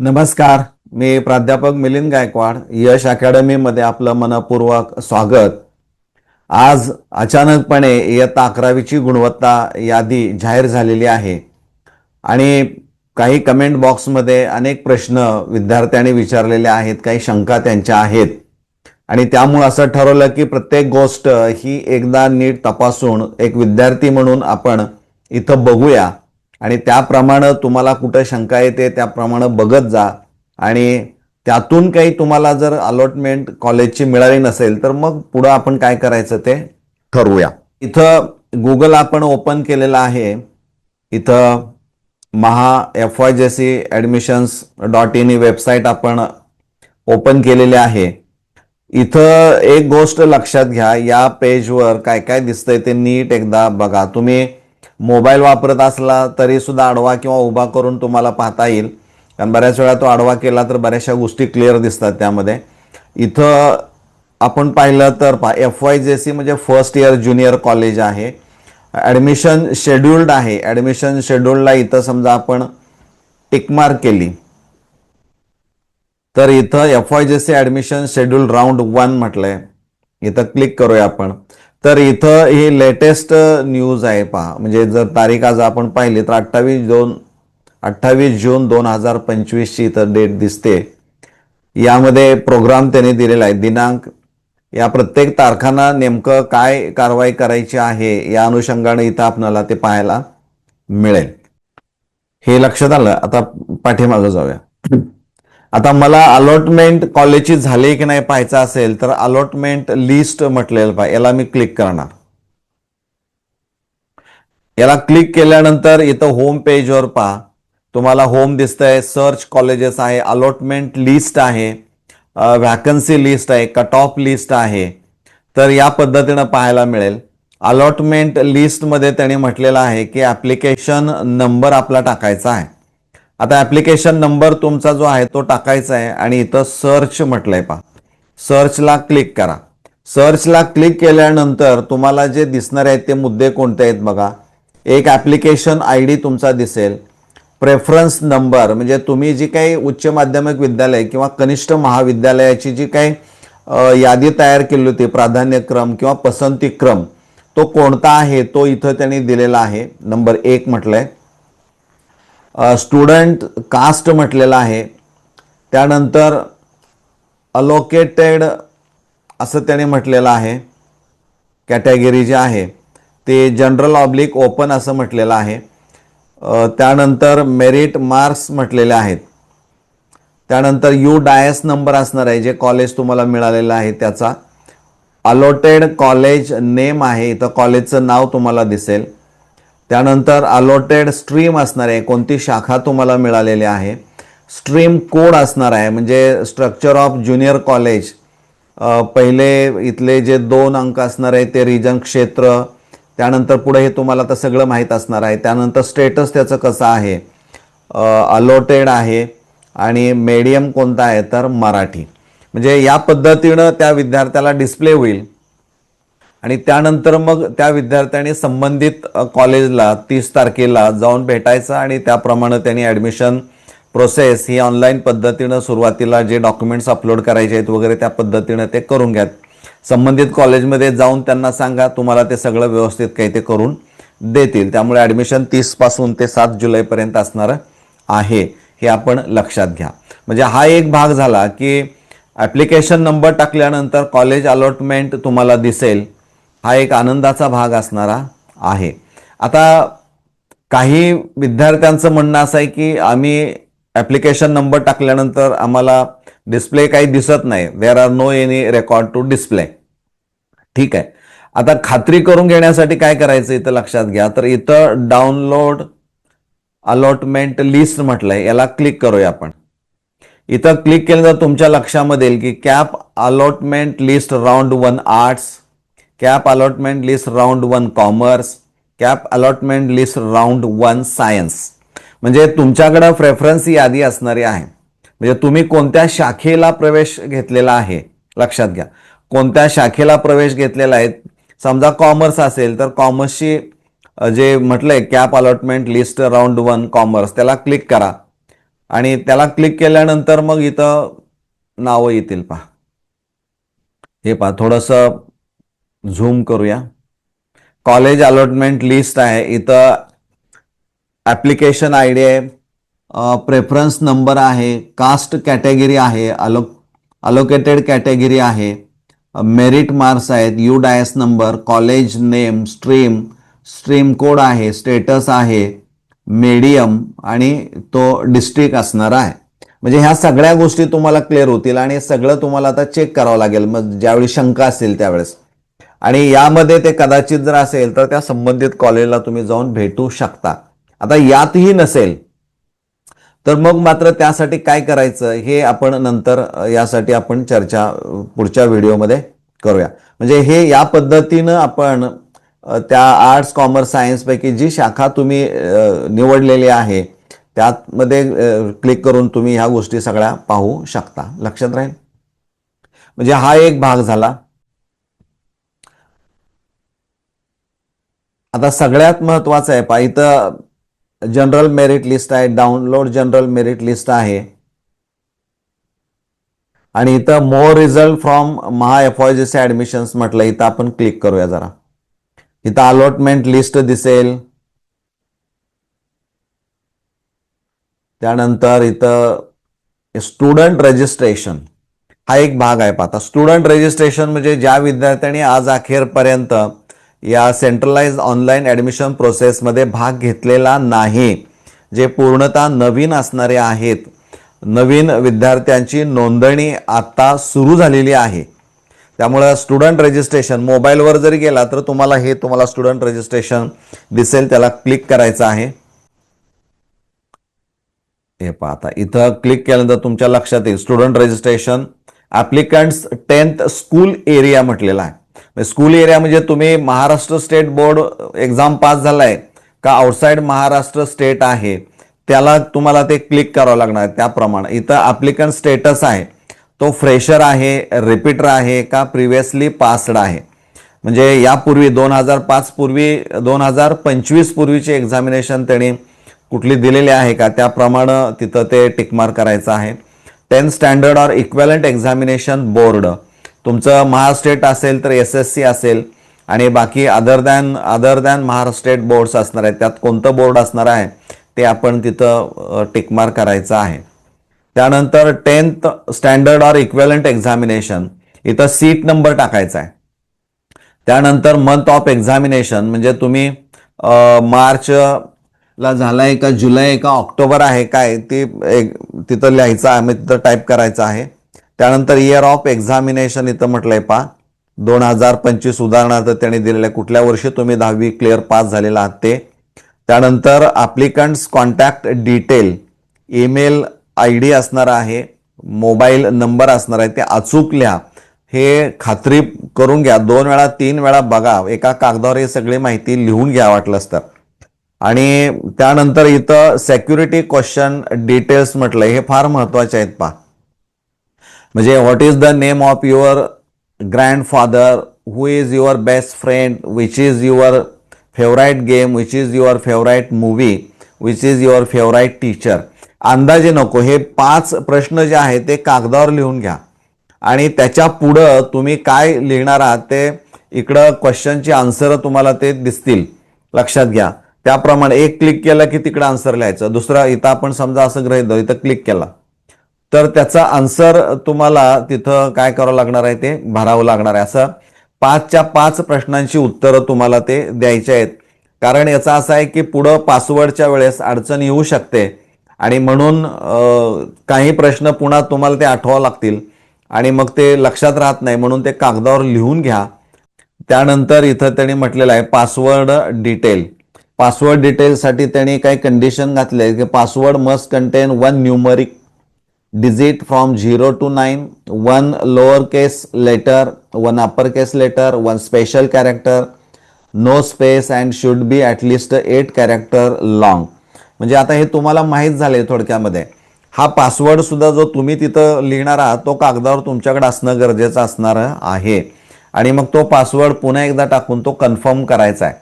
नमस्कार मी प्राध्यापक मिलिंद गायकवाड यश अकॅडमीमध्ये आपलं मनपूर्वक स्वागत. आज अचानकपणे इयत्ता अकरावीची गुणवत्ता यादी जाहीर झालेली आहे आणि काही कमेंट बॉक्समध्ये अनेक प्रश्न विद्यार्थ्यांनी विचारलेले आहेत काही शंका त्यांच्या आहेत. आणि त्यामुळे असं ठरवलं की प्रत्येक गोष्ट ही एकदा नीट तपासून एक विद्यार्थी म्हणून आपण इथं बघूया. आणि त्याप्रमाणे तुम्हाला कुठं शंका येते त्याप्रमाणे बघत जा. आणि त्यातून काही तुम्हाला जर अलॉटमेंट कॉलेजची मिळाली नसेल तर मग पुढं आपण काय करायचं ते? ठरवूया. इथं गुगल आपण ओपन केलेलं आहे. इथं Maha F Y J C admissions dot in he website आपण ओपन केलेली आहे. इथं एक गोष्ट लक्षात घ्या या पेजवर काय काय दिसतंय ते नीट एकदा बघा. तुम्ही मोबाईल वापरत असला तरी सुद्धा आडवा किंवा उभा करून तुम्हाला पाहता येईल. कारण बऱ्याच वेळा तो आडवा केला तर बऱ्याचशा गोष्टी क्लिअर दिसतात त्यामध्ये. इथं आपण पाहिलं तर पा एफ वाय जे सी म्हणजे फर्स्ट इयर ज्युनियर कॉलेज आहे. ॲडमिशन शेड्युल्ड आहे. ॲडमिशन शेड्युल्डला इथं समजा आपण टिकमार्क केली. तर इथं F Y J C admission schedule round one म्हटलंय. इथं क्लिक करूया आपण. तर इथं ही लेटेस्ट न्यूज आहे पहा. म्हणजे जर तारीख आज आपण पाहिली तर अठ्ठावीस दोन अठ्ठावीस जून दोन हजार पंचवीसची इथं डेट दिसते. यामध्ये प्रोग्राम त्यांनी दिलेला आहे. दिनांक या प्रत्येक तारखांना नेमकं काय कारवाई करायची आहे या अनुषंगाने इथं आपल्याला ते पाहायला मिळेल. हे लक्षात आलं? आता पाठीमागं जाऊया. आता मला अलॉटमेंट कॉलेजची झाली की नाही पाहायचं असेल तर अलॉटमेंट लिस्ट म्हटलेलं पाहिजे याला मी क्लिक करणार. याला क्लिक केल्यानंतर इथं होम पेजवर पहा. तुम्हाला होम दिसतंय सर्च कॉलेजेस आहे अलॉटमेंट लिस्ट आहे व्हॅकन्सी लिस्ट आहे कट ऑफ लिस्ट आहे. तर या पद्धतीनं पाहायला मिळेल. अलॉटमेंट लिस्टमध्ये त्यांनी म्हटलेलं आहे की ॲप्लिकेशन नंबर आपला टाकायचा आहे. आता ॲप्लिकेशन नंबर तुमचा जो आहे तो टाकायचा आहे आणि इथं सर्च म्हटलंय पहा. सर्चला क्लिक करा. सर्चला क्लिक केल्यानंतर तुम्हाला जे दिसणार आहेत ते मुद्दे कोणते आहेत बघा. एक ॲप्लिकेशन आय डी तुमचा दिसेल. प्रेफरन्स नंबर म्हणजे तुम्ही जी काही उच्च माध्यमिक विद्यालय किंवा कनिष्ठ महाविद्यालयाची जी काही यादी तयार केली होती प्राधान्यक्रम किंवा पसंती क्रम तो कोणता आहे तो इथं त्यांनी दिलेला आहे. नंबर एक म्हटलंय. स्टुडंट कास्ट म्हटलेलं आहे. त्यानंतर अलोकेटेड असं त्याने म्हटलेलं आहे. कॅटेगरी जे आहे ते जनरल ऑब्लिक ओपन असं म्हटलेलं आहे. त्यानंतर मेरिट मार्क्स म्हटलेले आहेत. त्यानंतर यू डायस नंबर असणार आहे जे कॉलेज तुम्हाला मिळालेलं आहे त्याचा. अलॉटेड कॉलेज नेम आहे इथं कॉलेजचं नाव तुम्हाला दिसेल. त्यानंतर अलॉटेड स्ट्रीम असणार आहे. कोणती शाखा तुम्हाला मिळालेली आहे? स्ट्रीम कोड असणार आहे. म्हणजे स्ट्रक्चर ऑफ ज्युनियर कॉलेज पहिले इथले जे दोन अंक असणार आहे ते रिजन क्षेत्र. त्यानंतर पुढे हे तुम्हाला तर सगळं माहीत असणार आहे. त्यानंतर स्टेटस त्याचं कसं आहे? अलॉटेड आहे. आणि मीडियम कोणता आहे? तर मराठी. म्हणजे या पद्धतीनं त्या विद्यार्थ्याला डिस्प्ले होईल. आणि त्यानंतर मग त्या विद्यार्थ्याने संबंधित कॉलेजला तीस तारखेला जाऊन भेटायचं आणि त्याप्रमाणे त्यांनी ॲडमिशन प्रोसेस ही ऑनलाईन पद्धतीनं सुरुवातीला जे डॉक्युमेंट्स अपलोड करायचे आहेत वगैरे त्या पद्धतीनं ते करून घ्यात. संबंधित कॉलेजमध्ये जाऊन त्यांना सांगा तुम्हाला ते सगळं व्यवस्थित काही ते करून देतील. त्यामुळे ॲडमिशन तीसपासून ते सात जुलैपर्यंत असणार आहे हे आपण लक्षात घ्या. म्हणजे हा एक भाग झाला की ॲप्लिकेशन नंबर टाकल्यानंतर कॉलेज अलॉटमेंट तुम्हाला दिसेल. हा एक आनंदाचा भाग असणारा आहे. आता काही विद्यार्थ्यांचं म्हणणं असं आहे की आम्ही ॲप्लिकेशन नंबर टाकल्यानंतर आम्हाला डिस्प्ले काही दिसत नाही. There are no any record to display ठीक आहे. आता खात्री करून घेण्यासाठी काय करायचं इथं लक्षात घ्या. तर इथं डाउनलोड अलॉटमेंट लिस्ट म्हटलंय. याला क्लिक करूया आपण. इथं क्लिक केल्यानंतर तुमच्या लक्षामध्ये येईल की CAP allotment list round one arts CAP allotment list round one commerce CAP allotment list round one science म्हणजे तुमच्याकडं प्रेफरन्स यादी असणारी आहे. म्हणजे तुम्ही कोणत्या शाखेला प्रवेश घेतलेला आहे? लक्षात घ्या. कोणत्या शाखेला प्रवेश घेतलेला आहे? समजा कॉमर्स असेल तर कॉमर्सची जे म्हटलंय CAP allotment list round one commerce त्याला क्लिक करा. आणि त्याला क्लिक केल्यानंतर मग इथं नावं येतील पहा. हे पहा थोडंसं झूम करूया. कॉलेज अलॉटमेंट लिस्ट आहे. इथं ॲप्लिकेशन आय डी आहे प्रेफरन्स नंबर आहे. कास्ट कॅटेगरी आहे. अलो अलोकेटेड कॅटेगरी आहे. मेरिट मार्क्स आहेत. U DISE number college name stream stream code आहे स्टेटस आहे मीडियम आणि तो डिस्ट्रिक्ट असणार आहे. म्हणजे ह्या सगळ्या गोष्टी तुम्हाला क्लिअर होतील आणि सगळं तुम्हाला आता चेक करावं लागेल. मग ज्यावेळी शंका असेल त्यावेळेस. आणि यामध्ये ते कदाचित जर असेल तर त्या संबंधित कॉलेजला तुम्ही जाऊन भेटू शकता. आता यातही नसेल तर मग मात्र त्यासाठी काय करायचं हे आपण नंतर यासाठी आपण चर्चा पुढच्या व्हिडिओमध्ये करूया. म्हणजे हे या पद्धतीनं आपण त्या आर्ट्स कॉमर्स सायन्सपैकी जी शाखा तुम्ही निवडलेली आहे त्यामध्ये क्लिक करून तुम्ही ह्या गोष्टी सगळ्या पाहू शकता. लक्षात राहील? म्हणजे हा एक भाग झाला. आता सगळ्यात महत्वाचं आहे पा इथं जनरल मेरिट लिस्ट आहे डाउनलोड जनरल मेरिट लिस्ट आहे. आणि इथं more result from Maha F Y C admissions म्हटलं इथं आपण क्लिक करूया जरा. इथं अलॉटमेंट लिस्ट दिसेल. त्यानंतर इथं स्टुडंट रजिस्ट्रेशन हा एक भाग आहे पाहता स्टुडंट रजिस्ट्रेशन म्हणजे ज्या विद्यार्थ्यांनी आज अखेरपर्यंत या सेंट्रलाइज ऑनलाईन ॲडमिशन प्रोसेसमध्ये भाग घेतलेला नाही. जे पूर्णतः नवीन असणारे आहेत. नवीन विद्यार्थ्यांची नोंदणी आता सुरू झालेली आहे. त्यामुळं स्टुडंट रजिस्ट्रेशन मोबाईलवर जरी गेला तर तुम्हाला हे तुम्हाला स्टुडंट रजिस्ट्रेशन दिसेल त्याला क्लिक करायचं आहे. हे पाहता इथं क्लिक केल्यानंतर तुमच्या लक्षात येईल student registration applicants tenth school area म्हटलेला आहे. म्हणजे स्कूल एरिया म्हणजे तुम्ही Maharashtra state board exam pass झालाय का आउटसाइड महाराष्ट्र स्टेट आहे त्याला तुम्हाला ते क्लिक करावं लागणार आहे त्याप्रमाणे. इथं ॲप्लिकंट स्टेटस आहे. तो फ्रेशर आहे रिपीटर आहे का प्रिव्हियसली पास्ड आहे. म्हणजे यापूर्वी दोन हजार पाच पूर्वी दोन हजार पंचवीस पूर्वीचे एक्झामिनेशन त्यांनी कुठली दिलेली आहे का त्याप्रमाणे तिथं ते टिकमार्क करायचं आहे. Tenth standard or equivalent examination board तुमचं महास्टेट असेल तर एस एस सी असेल आणि बाकी other than other than Maharashtra state boards असणार आहेत त्यात कोणतं बोर्ड असणार आहे ते आपण तिथं टिकमार करायचं आहे. त्यानंतर tenth standard or equivalent examination इथं सीट नंबर टाकायचा आहे. त्यानंतर मंथ ऑफ एक्झामिनेशन म्हणजे तुम्ही मार्च ला झालाय का जुलै का ऑक्टोबर आहे काय ते एक तिथं लिहायचं आहे तिथं टाईप करायचं आहे. त्यानंतर इयर ऑफ एक्झामिनेशन इथं म्हटलंय पा दोन हजार पंचवीस उदाहरणार्थ त्यांनी दिलेल्या कुठल्या वर्षी तुम्ही दहावी क्लिअर पास झालेला आहात ते? त्यानंतर applicants contact detail email I D असणार आहे मोबाईल नंबर असणार आहे ते अचूक लिहा. हे खात्री करून घ्या. दोन वेळा तीन वेळा बघा. एका कागदावर हे सगळी माहिती लिहून घ्या वाटलंच तर आणि त्यानंतर इथं सेक्युरिटी क्वेश्चन डिटेल्स म्हटलं हे फार महत्त्वाचे आहेत पा म्हणजे what is the name of your grandfather who is your best friend which is your favourite game which is your favourite movie which is your favourite teacher अंदाजे नको हे पाच प्रश्न जे आहेत ते कागदावर लिहून घ्या. आणि त्याच्या पुढं तुम्ही काय लिहिणार आहात ते इकडं क्वेश्चनची आन्सर तुम्हाला ते दिसतील. लक्षात घ्या. त्याप्रमाणे एक क्लिक केलं की तिकडं आन्सर लिहायचं. दुसरा इथं आपण समजा असं ग्रहित इथं क्लिक केला. तर त्याचा आन्सर तुम्हाला तिथं काय करावं लागणार आहे ते भरावं लागणार आहे. असं पाचच्या पाच प्रश्नांची उत्तरं तुम्हाला ते द्यायचे आहेत. कारण याचा असा आहे की पुढं पासवर्डच्या वेळेस अडचण येऊ शकते. आणि म्हणून काही प्रश्न पुन्हा तुम्हाला ते आठवावं लागतील. आणि मग ते लक्षात राहत नाही म्हणून ते कागदावर लिहून घ्या. त्यानंतर इथं त्यांनी म्हटलेलं आहे पासवर्ड डिटेल पासवर्ड डिटेलसाठी त्यांनी काही कंडिशन घातले की password must contain one numeric digit from 0 to 9 one lowercase letter one uppercase letter one special character no space and should be at least 8 character long म्हणजे आता हे तुम्हाला माहीत झाले थोडक्यामध्ये. हा पासवर्ड सुद्धा जो तुम्ही तिथं लिहिणार आहात तो कागदावर तुमच्याकडे असणं गरजेचं असणार आहे. आणि मग तो पासवर्ड पुन्हा एकदा टाकून तो कन्फर्म करायचा आहे.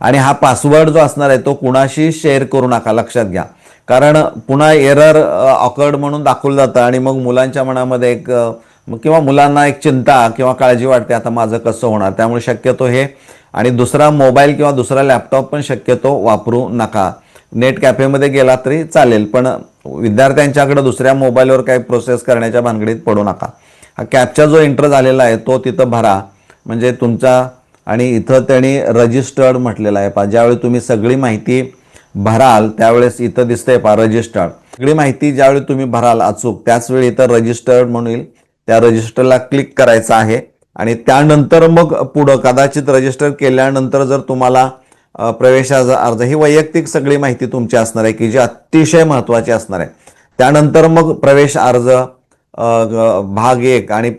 आणि हा पासवर्ड जो असणार आहे तो कुणाशी शेअर करू नका लक्षात घ्या. कारण पुन्हा एरर ऑकर्ड म्हणून दाखवलं जातं आणि मग मुलांच्या मनामध्ये एक किंवा मुलांना एक चिंता किंवा काळजी वाटते आता माझं कसं होणार? त्यामुळे शक्यतो हे. आणि दुसरा मोबाईल किंवा दुसरा लॅपटॉप पण शक्यतो वापरू नका. नेट कॅफेमध्ये गेला तरी चालेल पण विद्यार्थ्यांच्याकडे दुसऱ्या मोबाईलवर काही प्रोसेस करण्याच्या भानगडीत पडू नका. हा कॅपचा जो एंटर झालेला आहे तो तिथं भरा. म्हणजे तुमचा आणि इथं त्यांनी रजिस्टर्ड म्हटलेलं आहे. पा ज्यावेळी तुम्ही सगळी माहिती भराल त्यावेळेस इथं दिसतंय पहा रजिस्टर्ड सगळी माहिती ज्यावेळी तुम्ही भराल अचूक त्याचवेळी इथं रजिस्टर्ड म्हणून येईल. त्या रजिस्टरला क्लिक करायचं आहे. आणि त्यानंतर मग पुढं कदाचित रजिस्टर केल्यानंतर जर तुम्हाला प्रवेशाचा अर्ज ही वैयक्तिक सगळी माहिती तुमची असणार आहे की जी अतिशय महत्त्वाची असणार आहे. त्यानंतर मग प्रवेश अर्ज भाग एक आणि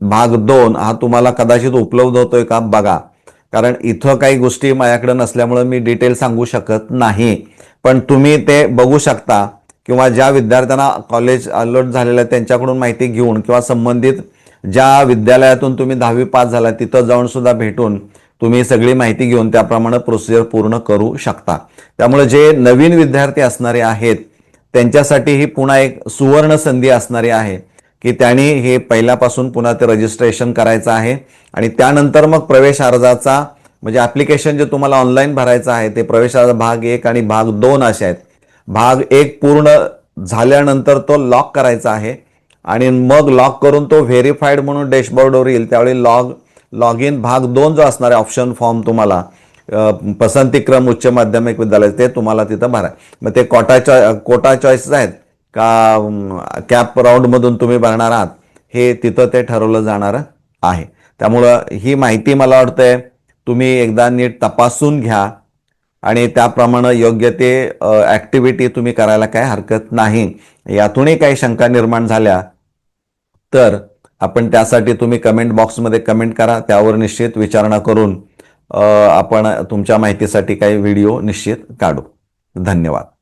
भाग दोन हा तुम्हाला कदाचित उपलब्ध होतोय का? बघा. कारण इथं काही गोष्टी माझ्याकडे नसल्यामुळं मी डिटेल सांगू शकत नाही. पण तुम्ही ते बघू शकता किंवा ज्या विद्यार्थ्यांना कॉलेज अलर्ट झालेलं आहे त्यांच्याकडून माहिती घेऊन किंवा संबंधित ज्या विद्यालयातून तुम्ही दहावी पास झाला तिथं जाऊन सुद्धा भेटून तुम्ही सगळी माहिती घेऊन त्याप्रमाणे प्रोसिजर पूर्ण करू शकता. त्यामुळे जे नवीन विद्यार्थी असणारे आहेत त्यांच्यासाठी ही पुन्हा एक सुवर्ण संधी असणारी आहे. की त्याने हे पहिल्यापासून पुन्हा ते रजिस्ट्रेशन करायचं आहे. आणि त्यानंतर मग प्रवेश अर्जाचा म्हणजे ॲप्लिकेशन जे तुम्हाला ऑनलाईन भरायचं आहे ते प्रवेश अर्ज भाग एक आणि भाग दोन असे आहेत. भाग एक पूर्ण झाल्यानंतर तो लॉक करायचा आहे. आणि मग लॉक करून तो व्हेरीफाईड म्हणून डॅशबोर्डवर येईल. त्यावेळी लॉग लॉग इन भाग दोन जो असणार आहे ऑप्शन फॉर्म तुम्हाला पसंतीक्रम उच्च माध्यमिक विद्यालय ते तुम्हाला तिथं भरा. मग ते कोटा चॉ कोटा चॉईसेस आहेत. का कॅप राऊंडमधून तुम्ही भरणार आहात हे तिथं ते ठरवलं जाणार आहे. त्यामुळं ही माहिती मला वाटतंय तुम्ही एकदा नीट तपासून घ्या आणि त्याप्रमाणे योग्य ते ॲक्टिव्हिटी तुम्ही करायला काय हरकत नाही. यातूनही काही शंका निर्माण झाल्या तर आपण त्यासाठी तुम्ही कमेंट बॉक्समध्ये कमेंट करा त्यावर निश्चित विचारणा करून आपण तुमच्या माहितीसाठी काही व्हिडिओ निश्चित काढू. धन्यवाद.